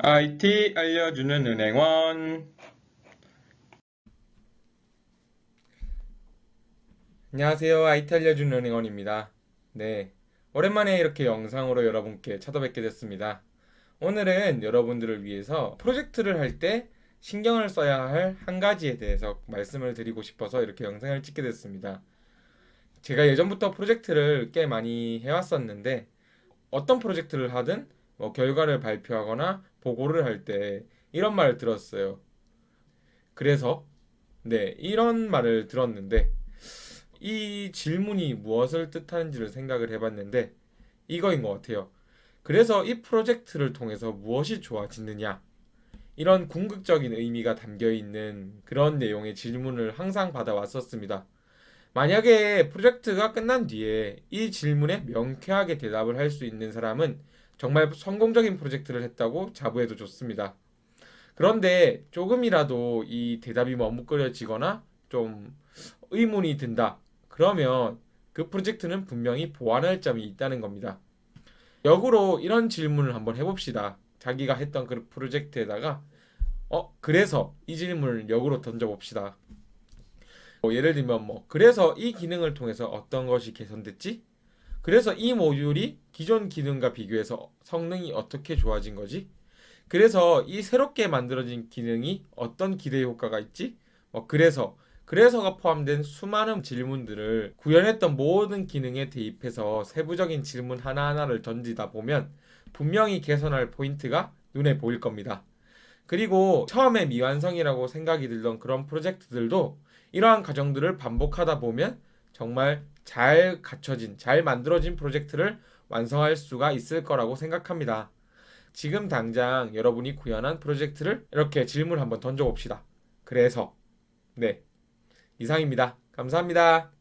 IT 알려주는 은행원. 안녕하세요. IT 알려주는 은행원입니다. 네. 오랜만에 이렇게 영상으로 여러분께 찾아뵙게 됐습니다. 오늘은 여러분들을 위해서 프로젝트를 할 때 신경을 써야 할 한 가지에 대해서 말씀을 드리고 싶어서 이렇게 영상을 찍게 됐습니다. 제가 예전부터 프로젝트를 꽤 많이 해왔었는데 어떤 프로젝트를 하든 뭐 결과를 발표하거나 보고를 할 때 이런 말을 들었어요. 그래서 네, 이런 말을 들었는데 이 질문이 무엇을 뜻하는지를 생각을 해봤는데 이거인 것 같아요. 그래서 이 프로젝트를 통해서 무엇이 좋아지느냐? 이런 궁극적인 의미가 담겨 있는 그런 내용의 질문을 항상 받아왔었습니다. 만약에 프로젝트가 끝난 뒤에 이 질문에 명쾌하게 대답을 할 수 있는 사람은 정말 성공적인 프로젝트를 했다고 자부해도 좋습니다. 그런데 조금이라도 이 대답이 머뭇거려지거나 좀 의문이 든다. 그러면 그 프로젝트는 분명히 보완할 점이 있다는 겁니다. 역으로 이런 질문을 한번 해봅시다. 자기가 했던 그 프로젝트에다가 어 그래서 이 질문을 역으로 던져봅시다. 뭐 예를 들면 뭐 그래서 이 기능을 통해서 어떤 것이 개선됐지? 그래서 이 모듈이 기존 기능과 비교해서 성능이 어떻게 좋아진 거지? 그래서 이 새롭게 만들어진 기능이 어떤 기대 효과가 있지? 뭐 그래서 그래서가 포함된 수많은 질문들을 구현했던 모든 기능에 대입해서 세부적인 질문 하나하나를 던지다 보면 분명히 개선할 포인트가 눈에 보일 겁니다. 그리고 처음에 미완성이라고 생각이 들던 그런 프로젝트들도 이러한 과정들을 반복하다 보면 정말 잘 갖춰진, 잘 만들어진 프로젝트를 완성할 수가 있을 거라고 생각합니다. 지금 당장 여러분이 구현한 프로젝트를 이렇게 질문 한번 던져봅시다. 그래서, 네. 이상입니다. 감사합니다.